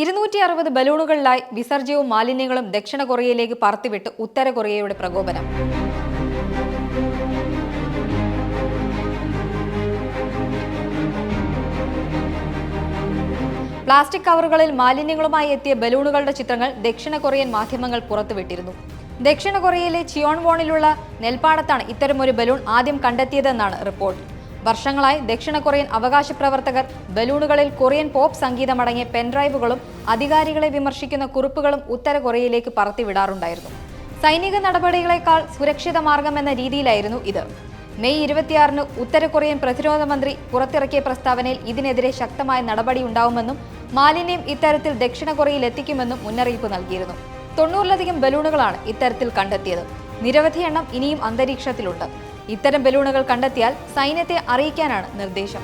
ഇരുന്നൂറ്റി അറുപത് ബലൂണുകളിലായി വിസർജ്യവും മാലിന്യങ്ങളും ദക്ഷിണ കൊറിയയിലേക്ക് പറത്തിവിട്ട് ഉത്തര കൊറിയയുടെ പ്രകോപനം. പ്ലാസ്റ്റിക് കവറുകളിൽ മാലിന്യങ്ങളുമായി എത്തിയ ബലൂണുകളുടെ ചിത്രങ്ങൾ ദക്ഷിണ കൊറിയൻ മാധ്യമങ്ങൾ പുറത്തുവിട്ടിരുന്നു. ദക്ഷിണ കൊറിയയിലെ ചിയോൺവോണിലുള്ള നെൽപ്പാടത്താണ് ഇത്തരമൊരു ബലൂൺ ആദ്യം കണ്ടെത്തിയതെന്നാണ് റിപ്പോർട്ട്. വർഷങ്ങളായി ദക്ഷിണ കൊറിയൻ അവകാശ പ്രവർത്തകർ ബലൂണുകളിൽ കൊറിയൻ പോപ്പ് സംഗീതമടങ്ങിയ പെൻഡ്രൈവുകളും അധികാരികളെ വിമർശിക്കുന്ന കുറിപ്പുകളും ഉത്തര കൊറിയയിലേക്ക് പറത്തിവിടാറുണ്ടായിരുന്നു. സൈനിക നടപടികളെക്കാൾ സുരക്ഷിത മാർഗമെന്ന രീതിയിലായിരുന്നു ഇത്. മെയ് ഇരുപത്തിയാറിന് ഉത്തര കൊറിയൻ പ്രതിരോധ മന്ത്രി പുറത്തിറക്കിയ പ്രസ്താവനയിൽ ഇതിനെതിരെ ശക്തമായ നടപടി ഉണ്ടാവുമെന്നും മാലിന്യം ഇത്തരത്തിൽ ദക്ഷിണ കൊറിയയിൽ എത്തിക്കുമെന്നും മുന്നറിയിപ്പ് നൽകിയിരുന്നു. തൊണ്ണൂറിലധികം ബലൂണുകളാണ് ഇത്തരത്തിൽ കണ്ടെത്തിയത്. നിരവധി എണ്ണം ഇനിയും അന്തരീക്ഷത്തിലുണ്ട്. ഇത്തരം ബലൂണുകൾ കണ്ടെത്തിയാൽ സൈന്യത്തെ അറിയിക്കാനാണ് നിർദ്ദേശം.